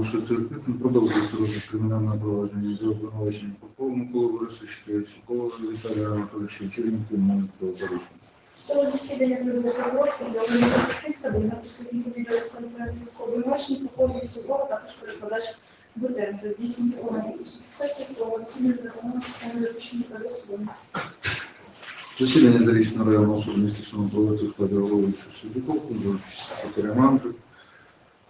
оголошується відкритим. Продовжується розгляд кримінального провадження за обвинуваченням Попова Миколи Борисовича, Соколова Віталія Анатолійовича, Чернівки Монікова Зарушення. Судове засідання провели прокурор, повідомлення захисник Сабина, присутній по відеоконференції з обвинувачення, походів судова, також перекладач Бутеренко, здійснюється органи. Фіксація судового засідання законного системи запущення та засудом. Засідання зарічного районного суду міста Суми проводиться в складі головуючого судді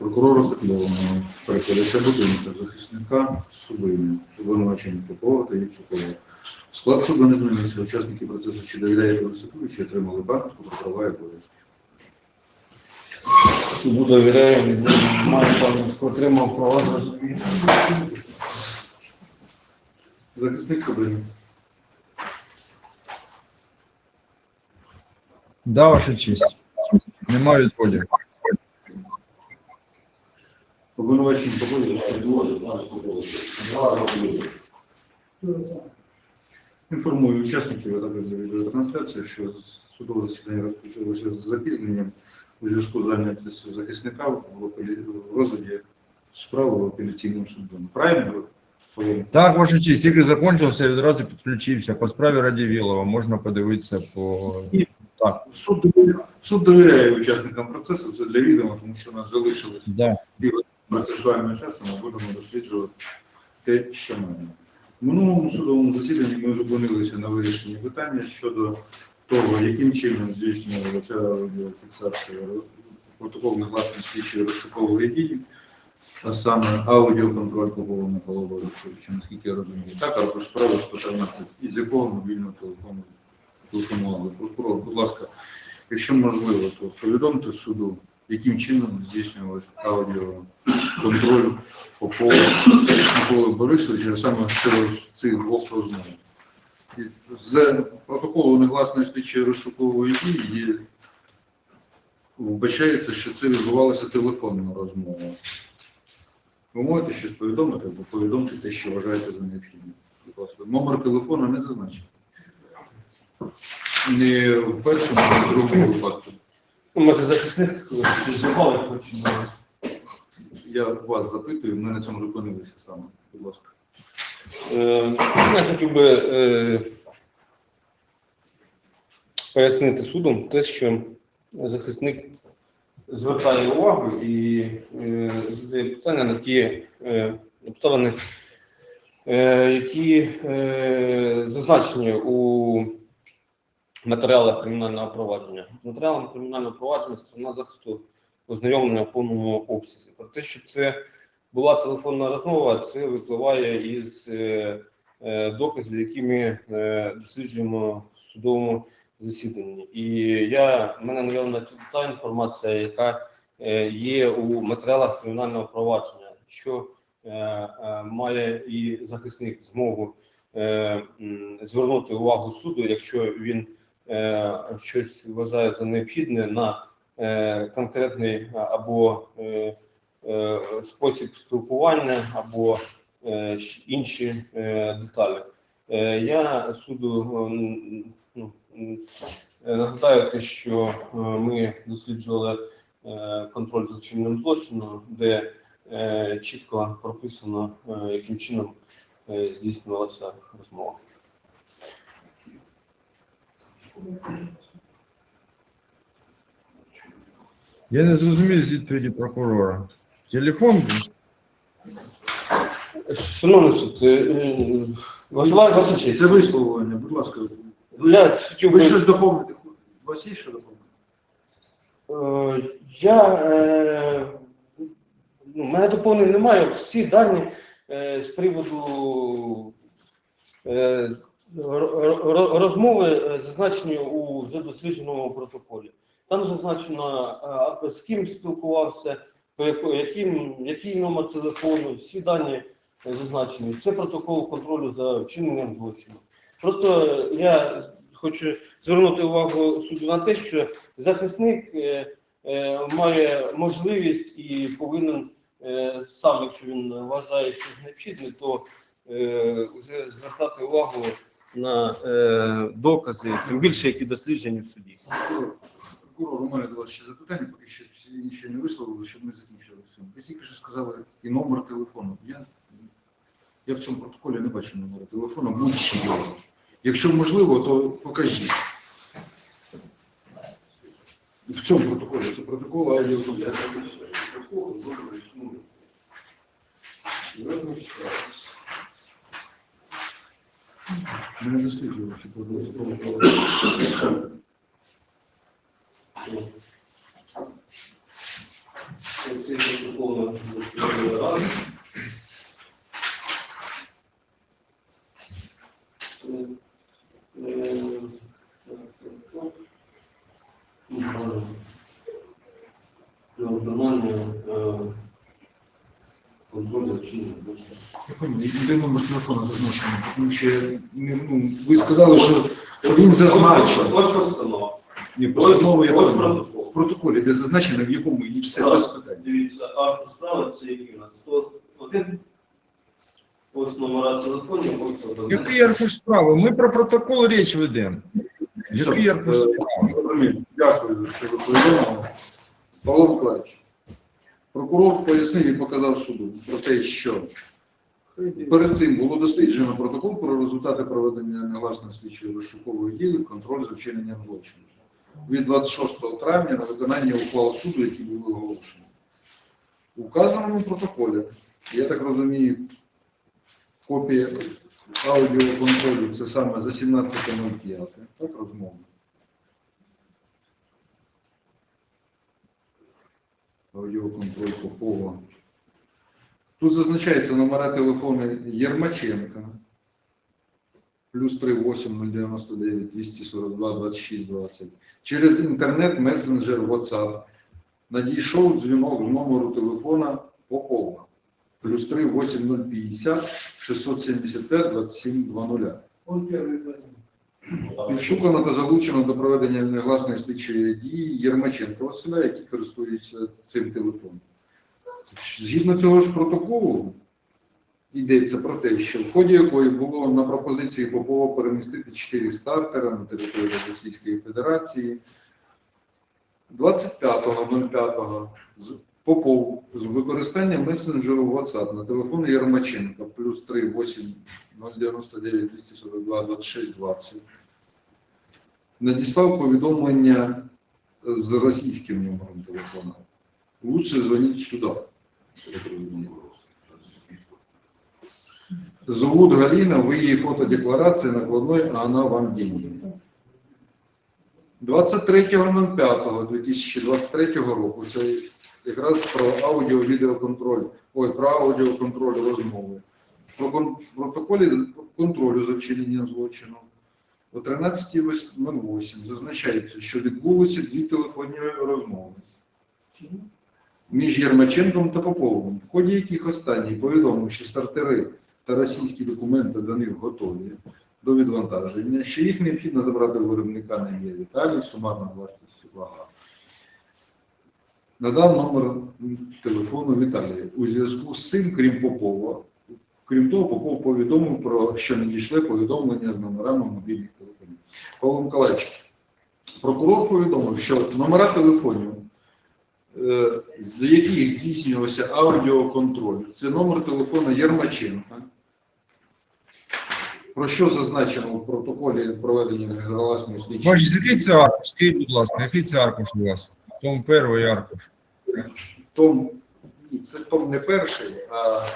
Прокурора Соколовного, перекладача будинка, захисника Субини, обвинувачення Попова та Євчукова. Склад суду не змінився. Учасники процесу чи довіряють велосипеду, чи отримали банку про права і обов'язки. Суду довіряю, маю пам'ятку, отримав права зрозуміти. Захисник Субини. Да, ваша честь. Нема відводів. Обвинувачення Попова. Інформую учасників а також за відеотрансляцію, що судове засідання розпочалося з запізненням у зв'язку з зайнятістю захисника в розгляді справи в апеляційному судом. Правильно? Так, ваша честь, тільки закончився, відразу підключився. По справі Радівілова можна подивитися по. Так, Суд довіряє, суд довіряє учасникам процесу, це для відома, тому що у нас залишилось да. Процесуального часу, ми будемо досліджувати те, що маємо. В минулому судовому засіданні ми зупинилися на вирішенні питання щодо того, яким чином здійснювалася аудіофіксація протокол негласної слідчої розшукової дії, а саме аудіоконтроль Микола Борисовича, наскільки я розумію. Так, а також справа 113, із якого мобільного телефону телефонували. Прокурор, будь ласка, якщо можливо, то повідомте суду, яким чином здійснювалося аудіоконтроль Попова Миколи Борисовича, саме щодо цих двох розмов. З протоколу негласної слідчої розшукової дії вбачається, що це відбувалася телефонна розмова. Ви можете щось повідомити, або повідомте те, що вважаєте за необхідне. Номер телефону не зазначений. Не в першому, а в другому випадку. Може захисник щось запали. Я вас запитую, ми на цьому зупинилися саме. Будь ласка. Е, Я хотів би е, пояснити суду те, що захисник звертає увагу і е, задає питання на ті е, обставини, е, які е, зазначені у матеріалах кримінального провадження. З матеріалами кримінального провадження сторона захисту ознайомлена в повному обсязі. Про те, що це була телефонна розмова, це випливає із е, е, доказів, які ми е, досліджуємо в судовому засіданні. І я в мене наявна та інформація, яка є у матеріалах кримінального провадження, що має і захисник змогу звернути увагу суду, якщо він щось вважає за необхідне на е, конкретний або е, е, спосіб спілкування або е, інші е, деталі. Е, Я суду ну, е, нагадаю те, що е, ми досліджували е, контроль за вчиненням злочину, де е, чітко прописано, е, яким чином е, здійснювалася розмова. Я не зрозумів з відповіді прокурора. Телефон Шановний суд, е, е, ваша честь, Це висловлення, будь ласка. я хотів Ви би щось доповнити? У вас є що доповнити? Е, Я е, ну, в мене доповнень немає. Всі дані е, з приводу е, розмови е, зазначені у вже дослідженому протоколі. Там зазначено, е, з ким спілкувався, по яким, який номер телефону, всі дані е, зазначені. Це протокол контролю за вчиненням злочину. Просто я хочу звернути увагу суду на те, що захисник має можливість і повинен сам, якщо він вважає щось необхідне, то вже звертати увагу на е, докази, тим більше які досліджені в суді. прокурор, у мене до вас ще запитання, поки що всі інші не висловили, щоб ми закінчили цим. Ви тільки що сказали і номер телефону. Я, я в цьому протоколі не бачу номера телефону, будь-що. Якщо можливо, то покажіть. В цьому протоколі це протокол аудіо. Ми не досліджували, що протокол. Цей протокол на ради. Е, е, так, так, так. Ну, Про виконання е, контролю чинного Я пам'ятаю, Телефону зазначений? Тому що ну, ви сказали, що, що він зазначений. Ось постанова. Ні, постанову я Ось пам'ятаю. протокол. В протоколі, де зазначено, в якому і все без питань. Дивіться, а справа це який у нас? 101. Ось номера телефонів, ось один. Який аркуш справи? Ми про протокол річ ведемо. Який Все, аркуш е, справи? Зрозуміло. Дякую, що ви повідомили. Павло Миколаївич, прокурор пояснив і показав суду про те, що перед цим було досліджено протокол про результати проведення негласної слідчої розшукової дії, контроль за вчиненням злочину від 26 травня на виконання ухвал суду, які були оголошені. У вказаному протоколі, я так розумію, копія аудіоконтролю це саме за 17.05, так розмова. Аудіоконтроль Попова. Тут зазначається номера телефону Єрмаченка. Плюс 38 099 242 26 20. Через інтернет месенджер WhatsApp надійшов дзвінок з номеру телефона Попова. Плюс 3 8050 675 27 20. Підшукано та залучено до проведення негласної слідчої дії Єрмаченка Василя, який користується цим телефоном. Згідно цього ж протоколу, йдеться про те, що в ході якої було на пропозиції Попова перемістити 4 стартера на територію Російської Федерації. 25.05 Попов з використанням месенджеру WhatsApp на телефон Єрмаченка плюс 3 8 099 242 26 20 надіслав повідомлення з російським номером телефона. Лучше дзвоніть сюди. Зовут Галина, вы ей фотодекларация накладной, а она вам деньги. 23.05.2023 року, це якраз про аудіо-відеоконтроль, ой, про аудіоконтроль розмови. Про протоколі контролю за вчиненням злочину. О 13.08 зазначається, що відбулося дві телефонні розмови між Єрмаченком та Поповим, в ході яких останній повідомив, що стартери та російські документи до них готові до відвантаження, що їх необхідно забрати у виробника на ім'я Віталій, сумарна вартість вага. Надав номер телефону Віталія. У зв'язку з цим, крім Попова, крім того, Попов повідомив про що надійшли повідомлення з номерами мобільних телефонів. Павло Миколаївич, прокурор повідомив, що номера телефонів з яких здійснювався аудіоконтроль. Це номер телефона Єрмаченка. Про що зазначено в протоколі проведення негласної слідчої? Бачиш, який це аркуш? Скажіть, будь ласка, який це аркуш у вас? Том перший аркуш. Том, ні, це том не перший, а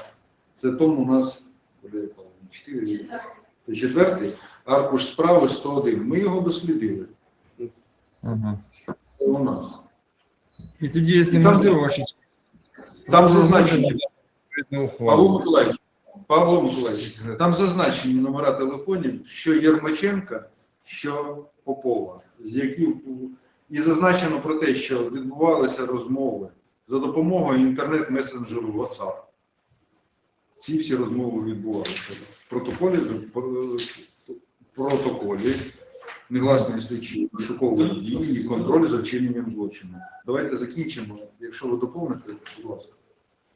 це том у нас Валерій Павлович. Це четвертий. Аркуш справи 101. Ми його дослідили. Ага. Це у нас. І тоді, якщо можливо, ваші Там зазначені Павло. Миколаївич, Павло Миколаївич, там зазначені номера телефонів, що Єрмаченка, що Попова, з яких і зазначено про те, що відбувалися розмови за допомогою інтернет-месенджеру WhatsApp. Ці всі розмови відбувалися в протоколі, в протоколі негласної слідчої розшукової дії і контроль за вчиненням злочину. Давайте закінчимо. Якщо ви доповните, будь ласка.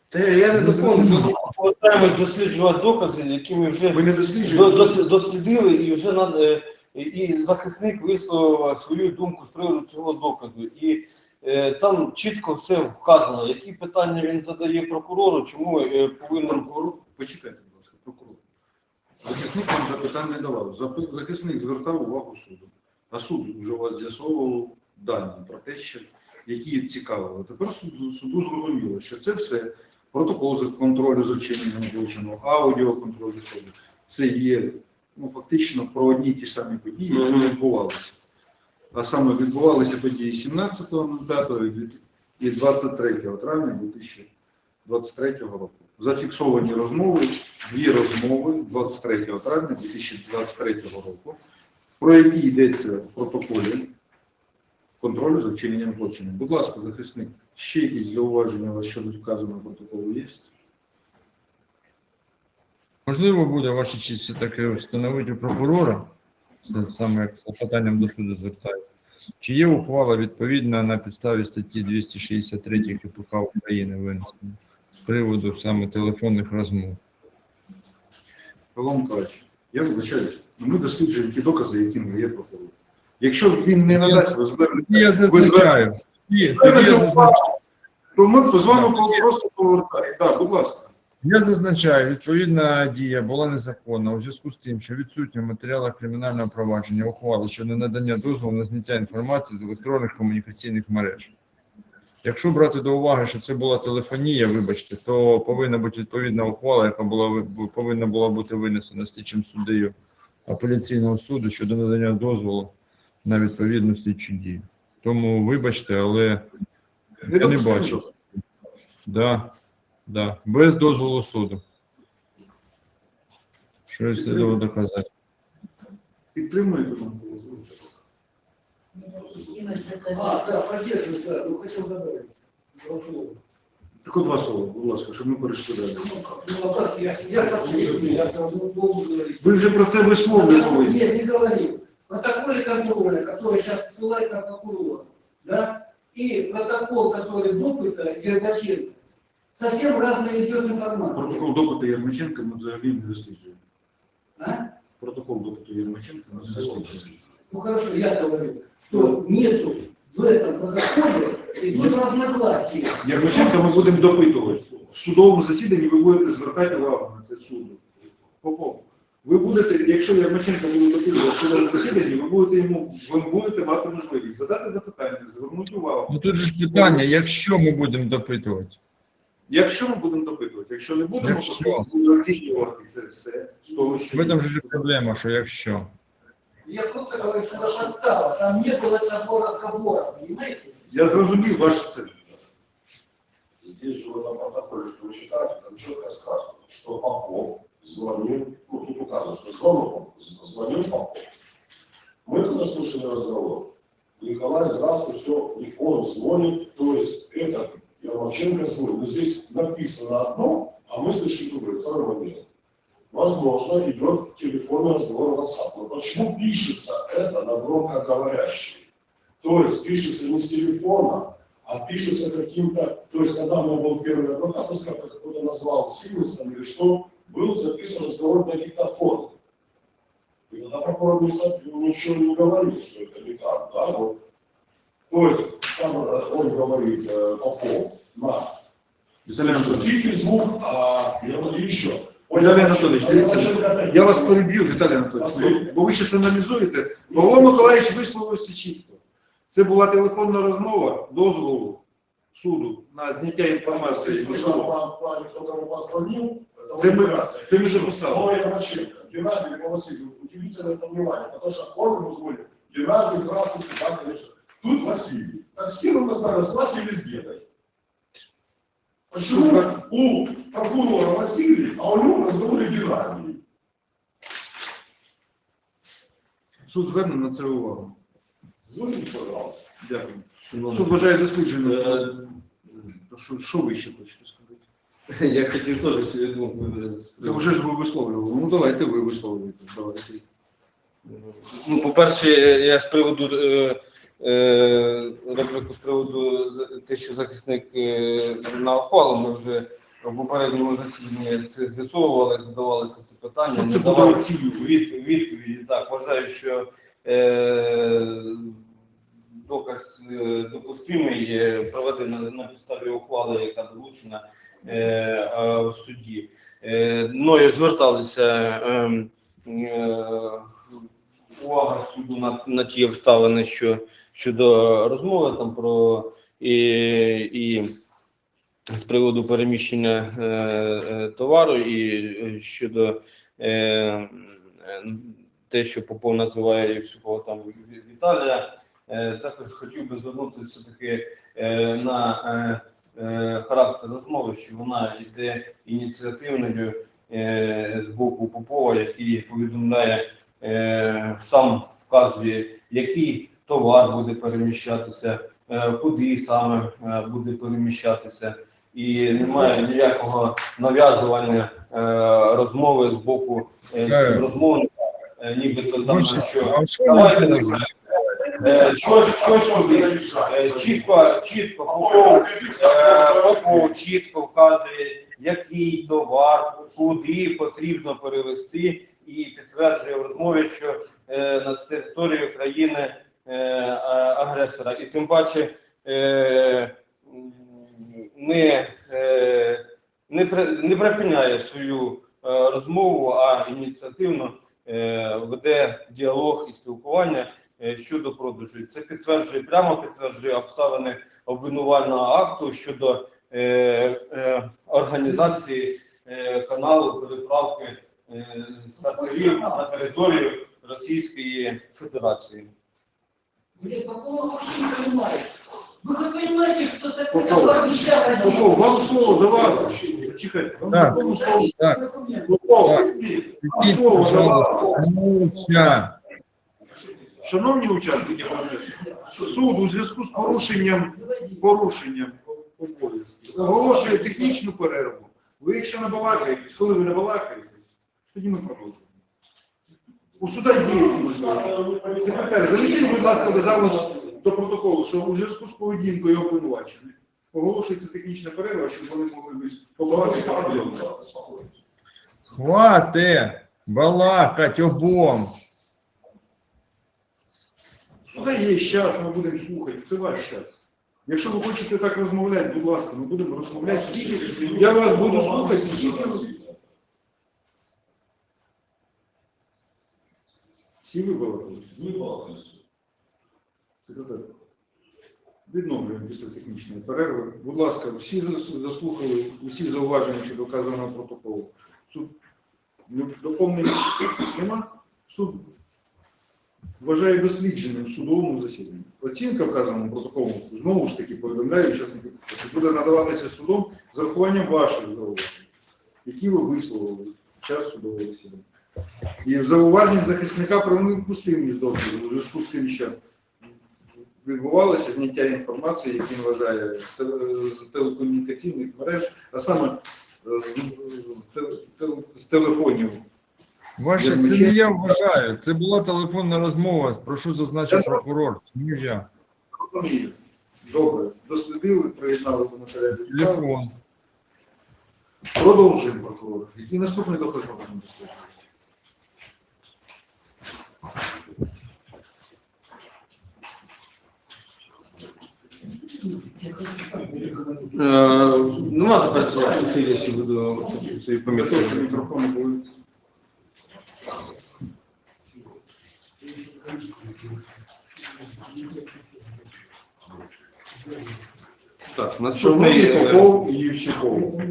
Та я не доповню, ми повертаємось досліджувати докази, які ми вже Ви не дос- дослідили і вже над- е, і, захисник висловив свою думку з приводу цього доказу. І е, там чітко все вказано, які питання він задає прокурору, чому е, повинен Прокурор, почекайте. Захисник вам запитань не давав. Захисник звертав увагу суду. А суд вже у вас з'ясовував дані про те, що які цікавили. Тепер суду зрозуміло, що це все протокол з контролю з вчиненням злочину, аудіоконтроль суду. Це є ну, фактично про одні ті самі події, які Мгм. відбувалися. А саме відбувалися події 17.05 і 23 травня 2023 року. Зафіксовані розмови, дві розмови 23 травня 2023 року, про які йдеться в протоколі контролю за вчиненням злочину. Будь ласка, захисник, ще якісь зауваження у вас щодо вказаного протоколу є? Можливо, буде ваша честь все-таки встановити у прокурора, це саме як з питанням до суду звертаю. Чи є ухвала відповідна на підставі статті 263 КПК України винесена з приводу саме телефонних розмов? Павло Миколаївич, я вибачаюсь, але ми досліджуємо ті докази, які не є прокурор. Якщо він не надасть, ви звернете, Я зазначаю. Ні, тоді я зазначаю. то ми вами просто повертаємо. Так, будь ласка. Я зазначаю, відповідна дія була незаконна у зв'язку з тим, що відсутня в матеріалах кримінального провадження ухвали щодо надання дозволу на зняття інформації з електронних комунікаційних мереж. Якщо брати до уваги, що це була телефонія, вибачте, то повинна бути відповідна ухвала, яка була повинна була бути винесена слідчим суддею апеляційного суду щодо надання дозволу на відповідну слідчу дію. Тому вибачте, але я не бачу. Да, да, без дозволу суду. Що я слідово доказати? Підтримуєте думку? А, да, поддерживаю, да, ну хотел добавить. Два слова. Так от два слова, будь ласка, щоб ми перейшли далі. Ну, как, ну, а как, я, я как честный, я там ну, должен говорить. Ви вже про це висловлювалися. Нет, не говорил. Протоколе контроля, который сейчас ссылает на прокурора, да, и протокол, который допыта Ермаченко, совсем разная идет информация. Протокол допиту Єрмаченка ми взагалі не досліджуємо. А? Протокол допиту Єрмаченка ми не досліджуємо. Ну хорошо, я говорю, что нету в этом протоколе идет разногласия. Єрмаченка ми будемо допитувати. В судовому засіданні ви будете звертати увагу на це суду. Попов. Ви будете, якщо Єрмаченка буде допитувати в судовому засіданні, ви будете йому, ви будете мати можливість задати запитання, звернути увагу. Ну тут же ж питання, якщо ми будемо допитувати. Якщо ми будемо допитувати, якщо не будемо, то Якщо. суд буде оцінювати це все з того, що В этом же проблема, що якщо. Я просто говорю, что это подстава, там не было такого разговора, понимаете? я зрозумів ваше це. Здесь же в этом протоколе, что вы читаете, там четко сказано, что Попов звонил, ну тут указано, что звонок, он звонил Попов. Мы тогда слушали разговор. Николай, здравствуй, все, и он звонит, то есть это Ермаченко звонит. Но здесь написано одно, а мы слышим другое, второй момент Возможно, идет телефонный разговор в WhatsApp. Но почему пишется это на громкоговорящий? То есть пишется не с телефона, а пишется каким-то, то есть когда у меня был первый адвокат, он как кто-то назвал Симонсом или что, был записан разговор на диктофон. И тогда прокурор не со- ничего не говорит, что это не так, да, вот. То есть там э, он говорит, э, Попов, на Віталій Анатолійович, тихий звук, а я говорю, еще. Віталій Анатолійович, дивіться, я вас переб'ю, Віталій Анатолійович, бо ви ще аналізуєте. Павло Миколаївич висловився чітко. Це була телефонна розмова дозволу суду на зняття інформації. Если з там можливого. в плане, кто кому позвонил, это Це ми- манипуляция. це ми вже писали. Слово Ермаченко, Геннадий Новосильев, удивительное это внимание, потому что он ему звонит, Геннадий, здравствуйте, так, конечно. Тут Василий. Так с кем мы знали, с Василием с Почему у прокурора Василий, а у него в разговоре Геннадий? Суд зверне на це увагу. Звоните, пожалуйста. Дякую. Суд вважає дослідженим. Е, Що, що ви ще хочете сказати? Я хотів теж свою думку виразити. Та вже ж ви висловлювали. Ну давайте ви висловлюєте. Давайте. Ну, по-перше, я з приводу е, репліку з приводу з- те, що захисник е, на ухвалу, ми вже в попередньому засіданні це з'ясовували, задавалися ці питання. Це буде оцінювати. від, відповіді. Так, вважаю, що е, доказ е, допустимий, е, проведено на підставі ухвали, яка долучена е, е, в суді. Е, мною зверталися е, е, увага суду на, на ті обставини, що щодо розмови там про і, і з приводу переміщення е, е, товару, і щодо е, те, що Попов називає Євсюкова там Віталія. Е, також хотів би звернути все-таки е, на е, е, характер розмови, що вона йде ініціативною е, з боку Попова, який повідомляє, е, сам вказує, який товар буде переміщатися, е, куди саме е, буде переміщатися, і немає ніякого нав'язування е, розмови з боку розмовника, нібито там що давайте не? Щось, кудись. Чітко, чітко Попов, Попов чітко вказує, який товар, куди потрібно перевести, і підтверджує в розмові, що на територію країни е, а- агресора. І тим паче е, не, е, не, не припиняє свою е, розмову, а ініціативно е, веде діалог і спілкування е, щодо продажу. Це підтверджує прямо підтверджує обставини обвинувального акту щодо е, е, організації е, каналу переправки е, на територію Російської Федерації. Блин, Попов вообще не понимает. Вы хоть понимаете, что такое Попов, товар нельзя Попов, вам слово давали. Чекайте, вам Так. слово. Так. Попов, вам слово пожалуйста, мовча. Шановні учасники процесу, суд у зв'язку з порушенням порушенням обов'язків оголошує технічну перерву. Ви якщо не балакаєтесь, коли ви не балакаєтесь, тоді ми продовжуємо. У суда є ці можливості. Секретар, занесіть, будь ласка, до залу до протоколу, що у зв'язку з поведінкою обвинувачених оголошується технічна перерва, щоб вони могли б побалакати. Хвате балакать обом. Сюди є час, ми будемо слухати, це ваш час. Якщо ви хочете так розмовляти, будь ласка, ми будемо розмовляти. Я вас буду слухати, скільки Всі вибалакалися? Секретар. Відновлюємо після технічної перерви. Будь ласка, всі заслухали, усі зауваження щодо вказаного протоколу. Суд ну, доповнень нема? Суд вважає дослідженим в судовому засіданні. Оцінка вказаному протоколу знову ж таки повідомляє учасників буде надаватися судом з урахуванням ваших зауважень, які ви висловили під час судового засідання. І зауваження захисника про непустимість доказу у зв'язку з тим, що відбувалося зняття інформації, які він вважає з телекомунікаційних мереж, а саме е, з- з те- те- з телефонів Ваше це не я вважаю. Це була телефонна розмова. Прошу зазначив прокурор. Не я. Розумію. Добре, дослідили, приєднали до матеріалів. Телефон. Продовжуємо, прокурор. Який наступний доказ можемо досліджувати? Нема заперечення, якщо слідчі буду щоб свої Прошу, мікрофон були. Так, наступний Шановний е, Попов і Євсюков.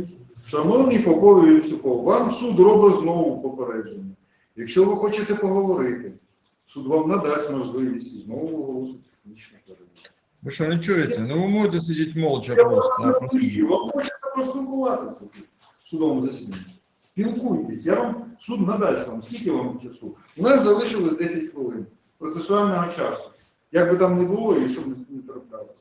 Шановний Попов і Євсюков, вам суд робить знову попередження. Якщо ви хочете поговорити, суд вам надасть можливість знову оголосити технічну перерву. Ви що не чуєте? Ну ви можете сидіти молча Я просто. вам хочеться поспілкуватися в судовому засіданні. Спілкуйтесь, я вам суд надасть вам, скільки вам часу. У нас залишилось 10 хвилин процесуального часу. Як би там не було і щоб не траплялося.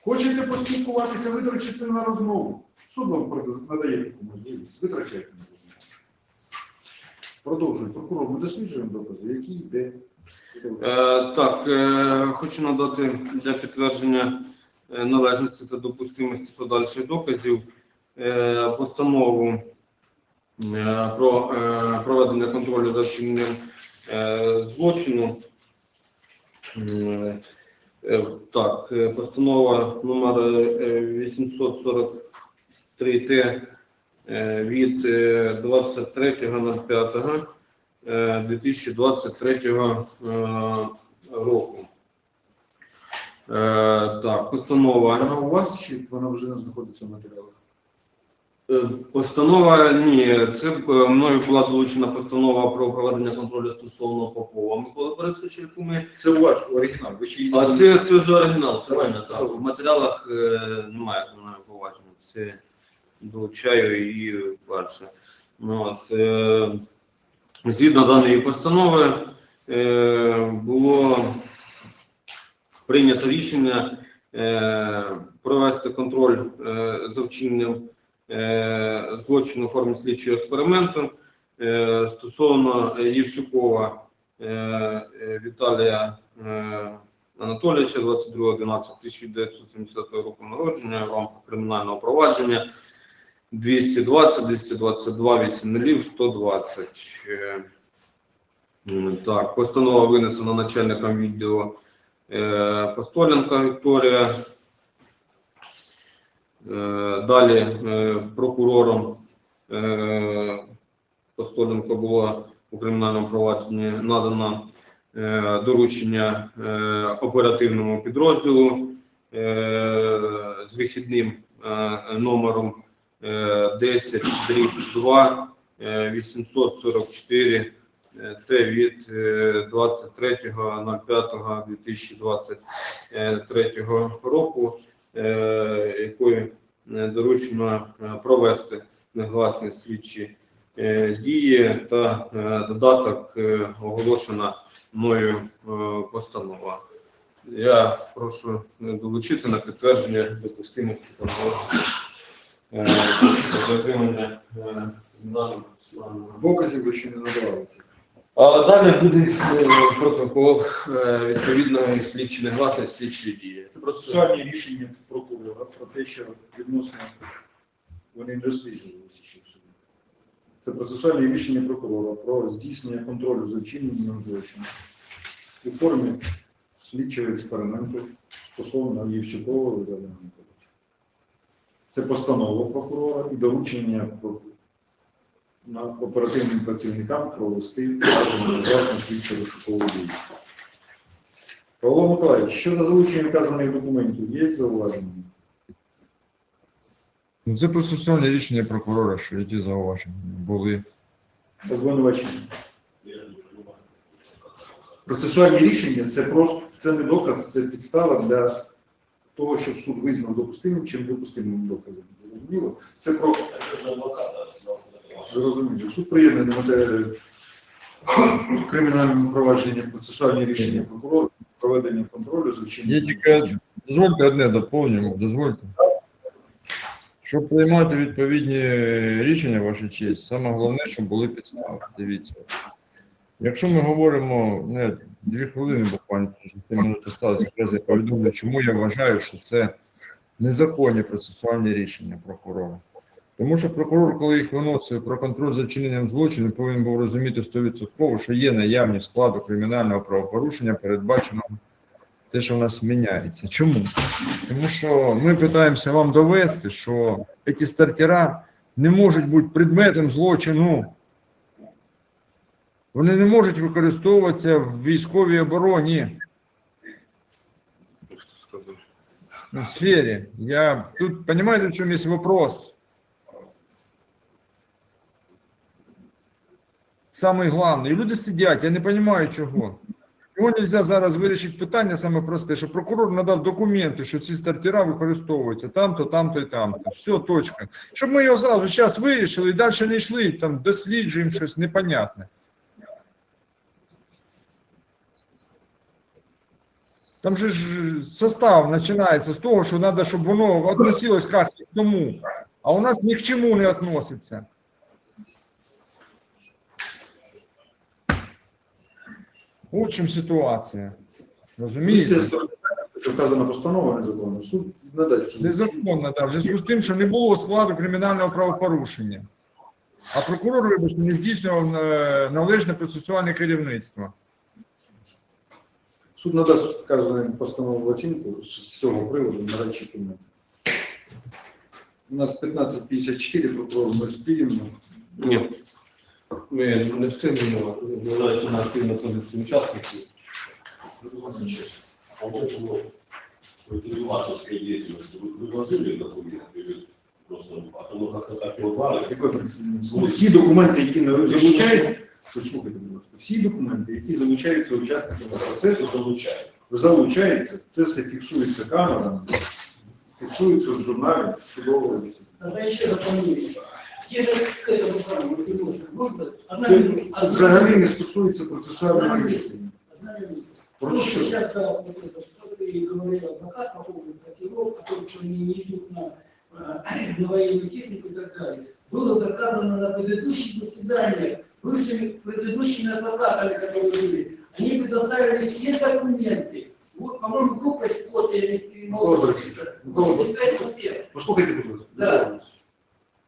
Хочете поспілкуватися, витрачайте на розмову. Суд вам надає таку можливість. Витрачайте на розмову. Продовжуємо. Прокурор, ми досліджуємо докази, які де. Е, Так, е, хочу надати для підтвердження е, належності та допустимості подальших доказів постанову про проведення контролю за вчиненням злочину. Е, Так, постанова номер е, 843 Т від е, 23.05 е, 2023 е, року. Е, Так, постанова. Вона у вас чи вона вже не знаходиться в матеріалах? Е, Постанова ні, це е, мною була долучена постанова про проведення контролю стосовно Попова Миколи Борисовича, яку ми. Це ваш оригінал. Ви ще її А не- це, це вже оригінал, це Правильно, так. В матеріалах е, немає основної поваження. Це долучаю її перше. Ну, от, е, згідно даної постанови е, було прийнято рішення е, провести контроль е, за вчиненням злочину у формі слідчого експерименту стосовно Євсюкова Віталія Анатолійовича 22.11.1970 року народження в рамках кримінального провадження 220, 222, 8 120. Е, Так, постанова винесена начальником відділу е, Постоленка Вікторія. Е, Далі е, прокурором Постоленко було у кримінальному провадженні надано е, доручення оперативному підрозділу з вихідним номером 10 дріб 2 е, 844 е, Т від е, 23.05.2023 року, е, якою е, доручено е, провести негласні слідчі е, дії та е, додаток е, оголошена мною е, постанова. Я прошу е, долучити на підтвердження допустимості та е, затримання е, даного славного. Доказів ви ще не надавали цих. А далі буде е, протокол е, відповідної слідчі негласної слідчої дії. Це Процесуальні рішення прокурора про те, що відносно вони не досліджувалися ще в суді. Це процесуальні рішення прокурора про здійснення контролю за вчиненням злочину у формі слідчого експерименту стосовно Євчукова Анатолійовича. Це постанова прокурора і доручення на оперативним працівникам провести власну слідчу розшукову дію. Павло Миколаївич, щодо залучення вказаних документів, є зауваження? Ну, це процесуальне рішення прокурора, що які зауваження були. Обвинувачення. Процесуальні рішення це просто це не доказ, це підстава для того, щоб суд визнав допустимим чи недопустимим доказом. Зрозуміло? Це про зрозуміло. Суд приєднаний до матеріалів кримінального процесуальні рішення прокурора, проведення контролю за вчиненням. тільки дозвольте одне доповнюємо, дозвольте. Щоб приймати відповідні рішення, ваша честь, саме головне, щоб були підстави. Дивіться. Якщо ми говоримо не дві хвилини, буквально вже ти минути сталося, якраз я повідомлю, чому я вважаю, що це незаконні процесуальні рішення прокурора. Тому що прокурор, коли їх виносив про контроль за вчиненням злочину, повинен був розуміти 100%, що є наявність складу кримінального правопорушення, передбаченого те, що в нас міняється. Чому? Тому що ми намагаємося вам довести, що ці стартера не можуть бути предметом злочину. Вони не можуть використовуватися в військовій обороні. Ну, в сфері. Я тут понимаете, в чем есть вопрос? Самый главный. І люди сидять, я не розумію, чого. Чого нельзя зараз вирішити питання саме просте, що прокурор надав документи, що ці стартера використовуються там-то, там-то і там-то. Все, точка. Щоб ми його зразу зараз вирішили і далі не йшли, там досліджуємо щось непонятне. Там же ж состав починається з того, що треба, щоб воно відносилось як к тому. А у нас ні к чому не відноситься. В общем, ситуація. Розумієте? Позиція вказана постанова незаконна, суд надасть. їй. Незаконно, так. В зв'язку з тим, що не було складу кримінального правопорушення. А прокурор, вибачте, не здійснював е, належне процесуальне керівництво. Суд надасть вказану постанову оцінку з цього приводу на речі кімнаті. У нас 15.54, прокурор ми спільно. Ні. Ми не встигнемо, незважаючи на активну позицію учасників. А вот этому предпринимательской деятельности вы предложили документы или просто, а то мы как-то так его брали. Ну, Всі документи, які не залучають, послухайте, будь ласка, всі документи, які залучаються учасниками процесу, Залучаем. залучаються, це все фіксується камерами, фіксується в журналі судового засідання. Тогда еще дополнение. Те же к этому праву, если можно, можно? Одна Це минута. Одна взагалі не минута. стосується процесуального рішення. Одна минута. Про Ну, що? сейчас, а, вот это, что ты говорил, адвокат по поводу котировок, которые что они не идут на, а, на военную технику и так далее. Было доказано на предыдущих заседаниях бывшими предыдущими адвокатами, которые были. Они предоставили все документы. Вот, по-моему, группа вот, и Микола Борисович, Микола Вот, это все. Послухайте, будь ласка. Да. Микола Борисович.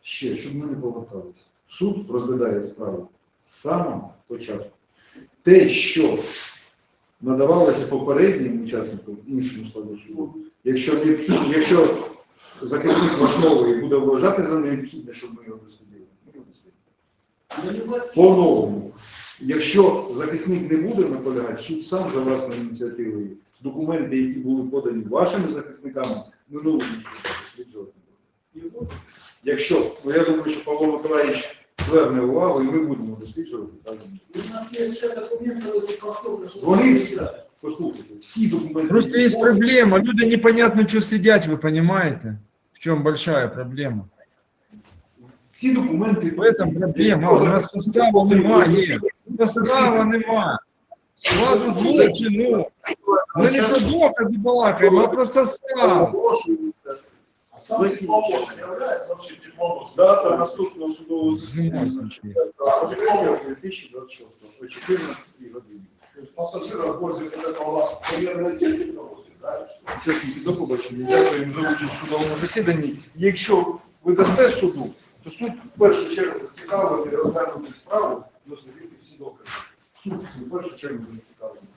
Ще, щоб ми не поверталися. Суд розглядає справу з самого початку. Те, що надавалося попереднім учасникам іншому складу суду, якщо необхідно, якщо захисник влаштовує і буде вважати за необхідне, щоб ми його дослідили, ми його дослідимо. Но не во всех. По-новому. Якщо захисник не буде наполягати, суд сам за власною ініціативою документи, які були подані вашими захисниками, минулому суду досліджувати буде. Якщо, ну я думаю, що Павло Миколаївич зверне увагу, і ми будемо досліджувати. У нас документы, вот, повторно, Вони всі, послухайте, всі документи. Просто есть проблема. Люди непонятно, что сидят, вы понимаете? В чем большая проблема? Всі документи. В этом проблема. У нас состава немає. Состава нема. Складу злочину. Ми не про докази балакаємо, а про состав. А сам диплом является вообще диплом. Дата наступного судового Знімай засідання. случай. 2026 о 14 годині. То есть пассажиров возят, это у нас военная техника возит, да? Или ж Учасники, до побачення. Дякуємо за участь в судовому засіданні. Якщо ви дасте суду, то суд в першу чергу цікавити розглянути справу, дослідити всі докази. Суд в першу чергу зацікавлений.